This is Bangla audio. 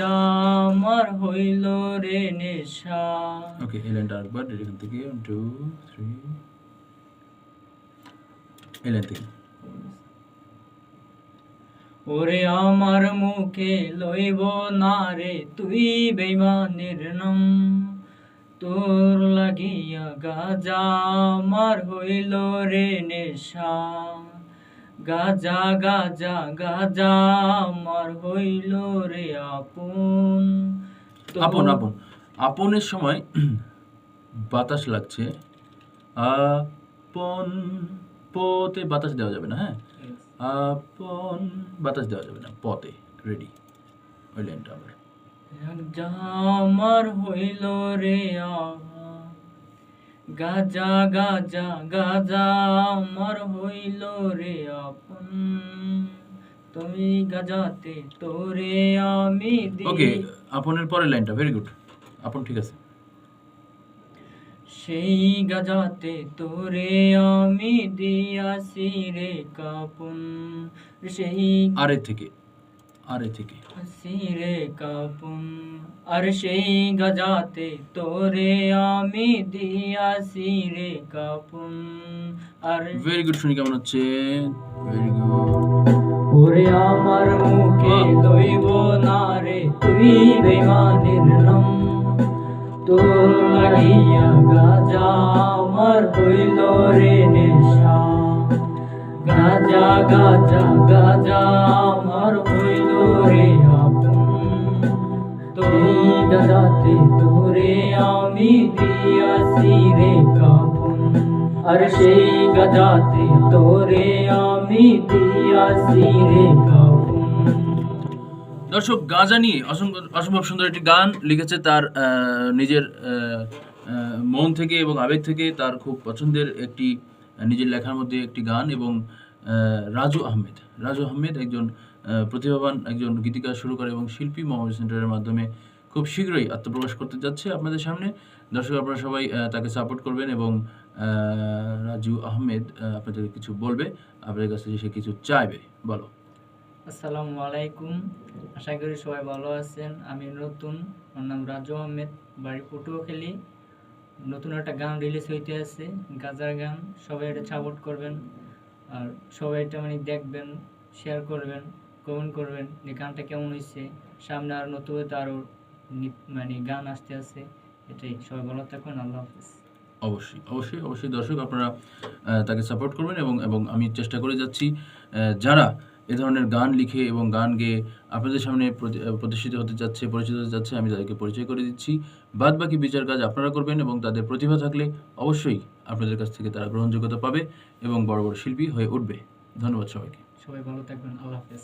আমার হইল রে নেশা। ওকে এই লাইনটা আরেকবার এখান থেকে। টু থ্রি এই লাইন থেকে ওরে আমার মুখে লইব না রে তুই বেমানের নাম। তোর লাগিয়া গাজা আমার হইল রে নেশা। গাজা গাজা গাজা আমার হইল রে আপন। আপন আপন। আপনের সময় বাতাস লাগছে। আপন পতে বাতাস দেওয়া যাবে না হ্যাঁ? আপন বাতাস দেওয়া যাবে না পতে রেডি ওই লাইনটা আবার। আমার হইল রে আ গাজা গাজা গাজা আমার হইল রে আপন। তুমি গাজাতে তোরে আমি ওকে আপনের পরের লাইনটা ভেরি গুড আপন ঠিক আছে। সেই গাজাতে তোরে আমি দিয়াছি রে কাপুন। সেই আরে থেকে আরে থেকে। সিরে কাপুন আর সেই গজাতে তোরে আমি দিয়াছি রে কাপুন আর ভেরি গুড শুনি কেমন হচ্ছে? ভেরি গুড ওরে আমার মুখে লইব না রে তুই বেমানের নাম। তোর লাগিয়া গাজা আমার হইল রে নেশা। গাজা গাজা গাজা আমার আমি দিয়াছি রে কাপুন। আর সেই তোরে আমি দিয়াছি রে দর্শক, গাঁজা নিয়ে অসম্ভব সুন্দর একটি গান লিখেছে তার নিজের মন থেকে এবং আবেগ থেকে তার খুব পছন্দের একটি নিজের লেখার মধ্যে একটি গান এবং রাজু আহমেদ। রাজু আহমেদ একজন প্রতিভাবান একজন গীতিকার শুরু করে এবং শিল্পী মহাবীর সেন্টারের মাধ্যমে খুব শীঘ্রই আত্মপ্রকাশ করতে যাচ্ছে আপনাদের সামনে। দর্শক আপনারা সবাই তাকে সাপোর্ট করবেন এবং রাজু আহমেদ আহ, আপনাদের কিছু বলবে। আপনাদের কাছে সে কিছু চাইবে। বলো। আসসালামু আলাইকুম। আশা করি সবাই ভালো আছেন। আমি নতুন। আমার নাম রাজু আহমেদ বাড়ি পটুয়াখালী। নতুন একটা গান রিলিজ হইতে আছে গাজার গান। সবাই এটা সাপোর্ট করবেন। আর সবাই এটা মানে দেখবেন শেয়ার করবেন কমেন্ট করবেন যে গানটা কেমন হয়েছে সামনে আর নতুন আরও মানে গান আসতে আছে এটাই। সবাই ভালো থাকবেন আল্লাহ হাফিজ। অবশ্যই অবশ্যই অবশ্যই। দর্শক আপনারা তাকে সাপোর্ট করবেন এবং এবং আমি চেষ্টা করে যাচ্ছি যারা এ ধরনের গান লিখে এবং গান গেয়ে আপনাদের সামনে প্রতি- প্রতিষ্ঠিত হতে যাচ্ছে পরিচিত হতে যাচ্ছে আমি তাদেরকে পরিচয় করে দিচ্ছি। বাদ বাকি বিচার কাজ আপনারা করবেন এবং তাদের প্রতিভা থাকলে অবশ্যই আপনাদের কাছ থেকে তারা গ্রহণযোগ্যতা পাবে এবং বড় বড় শিল্পী হয়ে উঠবে। ধন্যবাদ সবাইকে। সবাই ভালো থাকবেন আল্লাহ হাফিজ।